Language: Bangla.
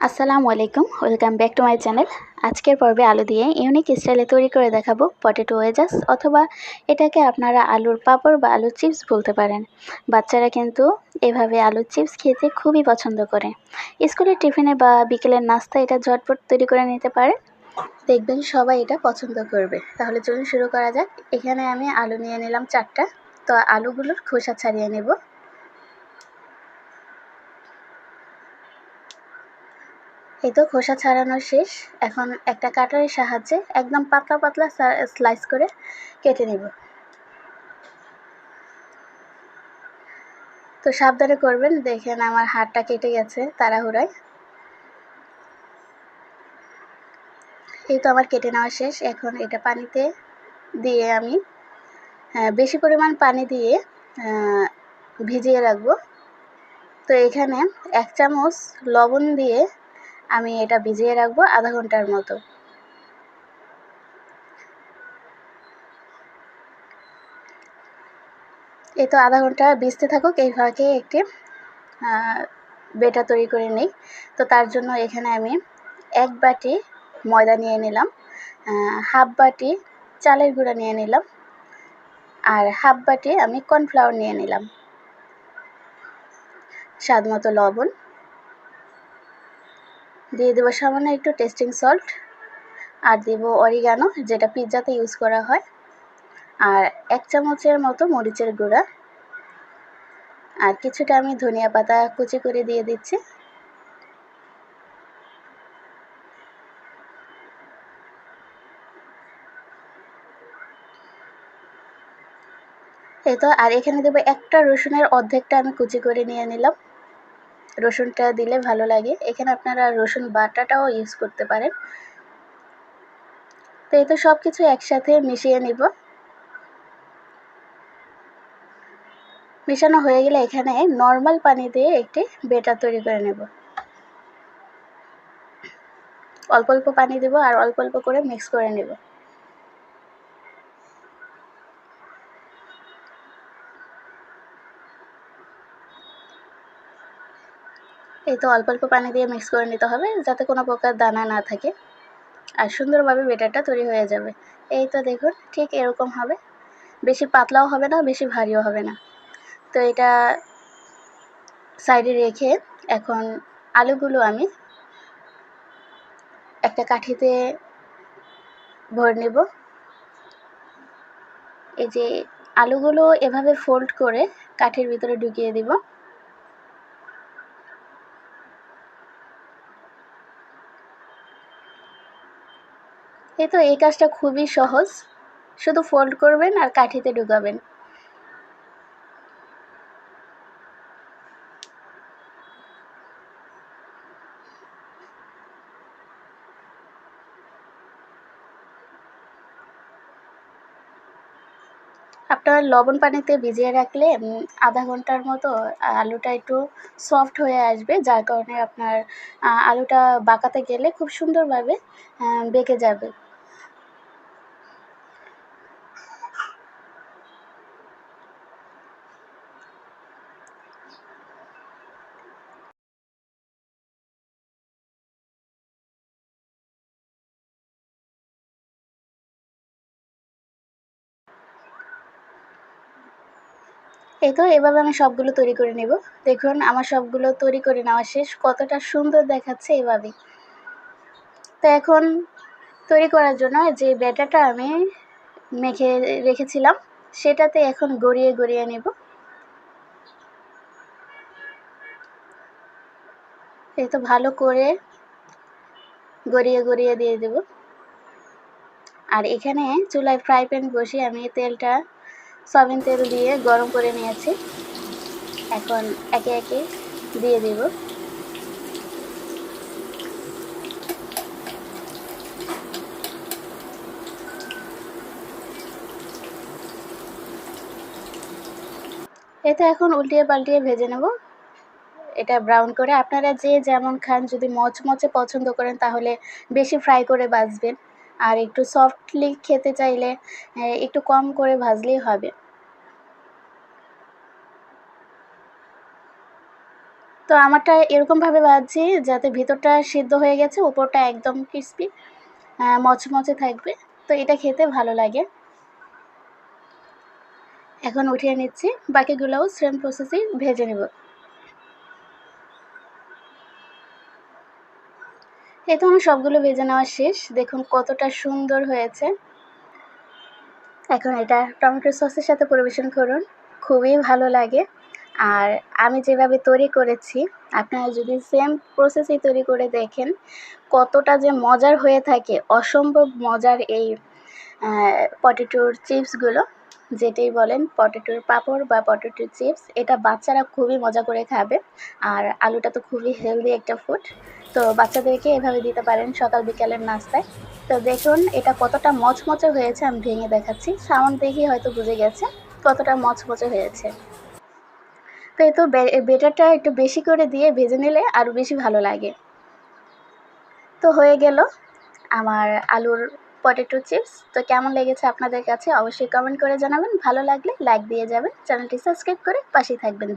আসসালামু আলাইকুম, welcome back to my channel. আজকের পর্বে আলু দিয়ে ইউনিক স্টাইলে তৈরি করে দেখাবো পটেটো ওয়েজাস অথবা এটাকে আপনারা আলুর পাঁপড় বা আলুর চিপস বলতে পারেন। বাচ্চারা কিন্তু এভাবে আলুর চিপস খেতে খুবই পছন্দ করে। স্কুলের টিফিনে বা বিকেলের নাস্তা এটা ঝটপট তৈরি করে নিতে পারেন। দেখবেন সবাই এটা পছন্দ করবে। তাহলে চলুন শুরু করা যাক। এখানে আমি আলু নিয়ে নিলাম চারটা। তো আলুগুলোর খোসা ছাড়িয়ে নেব। এই তো খোসা ছাড়ানো শেষ। এখন একটা কাটারের সাহায্যে একদম পাতলা পাতলা স্লাইস করে কেটে নেব। তো সাবধানে করবেন, দেখেন আমার হাতটা কেটে গেছে তাড়াহুড়ায়। এই তো আমার কেটে নেওয়া শেষ। এখন এটা পানিতে দিয়ে আমি বেশি পরিমাণ পানি দিয়ে ভিজিয়ে রাখব। তো এখানে এক চামচ লবণ দিয়ে আমি এটা ভিজিয়ে রাখব আধা ঘণ্টার মতো। এই তো আধা ঘণ্টা ভিজতে থাকুক, এই ফাঁকে একটি বেটা তৈরি করে নিই। তো তার জন্য এখানে আমি এক বাটি ময়দা নিয়ে নিলাম হাফ বাটি চালের গুঁড়া নিয়ে নিলাম, আর হাফ বাটি আমি কর্নফ্লাওয়ার নিয়ে নিলাম। স্বাদ মতো লবণ। দিয়ে দেবো সামান্য একটু টেস্টিং সল্ট। আর দেব অরিগানো, যেটা পিৎজাতে ইউজ করা হয়। আর এক চামচের মতো মরিচের গুঁড়া। আর কিছুটা আমি ধনিয়া পাতা কুচি করে দিয়ে দিচ্ছি। এই তো, আর এখানে দেবো একটা রসুনের অর্ধেকটা আমি কুচি করে নিয়ে নিলাম। রসুনটা দিলে ভালো লাগে। এখানে আপনারা রসুন বাটাটাও ইউজ করতে পারেন। তো এই তো সব কিছু একসাথে মিশিয়ে নিব। মেশানো হয়ে গেলে এখানে নর্মাল পানি দিয়ে একটি বেটার তৈরি করে নেব। অল্প অল্প পানি দেব আর অল্প অল্প করে মিক্স করে নেব। এই তো অল্প অল্প পানি দিয়ে মিক্স করে নিতে হবে, যাতে কোনো প্রকার দানা না থাকে। আর সুন্দরভাবে বেটারটা তৈরি হয়ে যাবে। এই তো দেখুন, ঠিক এরকম হবে। বেশি পাতলাও হবে না, বেশি ভারীও হবে না। তো এটা সাইডে রেখে এখন আলুগুলো আমি একটা কাঠিতে ভরে নেব। এই যে আলুগুলো এভাবে ফোল্ড করে কাঠের ভিতরে ঢুকিয়ে দিব। এই তো এই কাজটা খুবই সহজ। শুধু ফোল্ড করবেন আর কাঠিতে ঢুকাবেন। আপনার লবণ পানিতে ভিজিয়ে রাখলে আধা ঘণ্টার মতো আলুটা একটু সফট হয়ে আসবে, যার কারণে আপনার আলুটা বাঁকাতে গেলে খুব সুন্দরভাবে বেঁকে যাবে। এই তো, এভাবে আমি সবগুলো তৈরি করে নেব। দেখুন, আমার সবগুলো তৈরি করে নেওয়া শেষ। কতটা সুন্দর দেখাচ্ছে এভাবে। তো এখন তৈরি করার জন্য যে ব্যাটারটা আমি মেখে রেখেছিলাম, সেটাতে এখন গড়িয়ে গড়িয়ে নেব। এই তো ভালো করে গড়িয়ে গড়িয়ে দিয়ে দেব। আর এখানে চুলায় ফ্রাই প্যান বসিয়ে আমি তেলটা সয়াবিন তেল দিয়ে গরম করে নিয়েছি। এখন একে একে দিয়ে দেব। এটা এখন উল্টিয়ে পাল্টিয়ে ভেজে নেব। এটা ব্রাউন করে। আপনারা যে যেমন খান, যদি মচমচে পছন্দ করেন, তাহলে বেশি ফ্রাই করে বাজবেন। আর একটু সফটলি খেতে চাইলে একটু কম করে ভাজলেই হবে। তো আমারটা এরকমভাবে ভাজছি যাতে ভিতরটা সিদ্ধ হয়ে গেছে, উপরটা একদম ক্রিস্পি মচমচে থাকবে। তো এটা খেতে ভালো লাগে। এখন উঠিয়ে নিচ্ছি, বাকিগুলোও সেম প্রসেসেই ভেজে নেব। এই তো আমি সবগুলো ভেজে নেওয়া শেষ। দেখুন কতটা সুন্দর হয়েছে। এখন এটা টমেটো সসের সাথে পরিবেশন করুন। খুবই ভালো লাগে। আর আমি যেভাবে তৈরি করেছি, আপনারা যদি সেম প্রসেসেই তৈরি করে দেখেন, কতটা যে মজার হয়ে থাকে, অসম্ভব মজার এই পটেটোর চিপসগুলো যেটাই বলেন পটেটোর পাঁপড় বা পটেটোর চিপস এটা বাচ্চারা খুবই মজা করে খাবে। আর আলুটা তো খুবই হেলদি একটা ফুড তো বাচ্চাদেরকে এভাবে দিতে পারেন সকাল বিকালের নাস্তায়। তো দেখুন, এটা কতটা মচমচে হয়েছে, আমি ভেঙে দেখাচ্ছি। সাউন্ড দেখেই হয়তো বুঝে গেছে কতটা মচমচে হয়েছে। তো এই তো বেটারটা একটু বেশি করে দিয়ে ভেজে নিলে আরও বেশি ভালো লাগে। তো হয়ে গেল আমার আলুর পটেটো চিপস। তো কেমন লেগেছে আপনাদের কাছে? অবশ্যই কমেন্ট করে জানাবেন। ভালো লাগলে লাইক দিয়ে যাবেন। চ্যানেলটি সাবস্ক্রাইব করে পাশেই থাকবেন।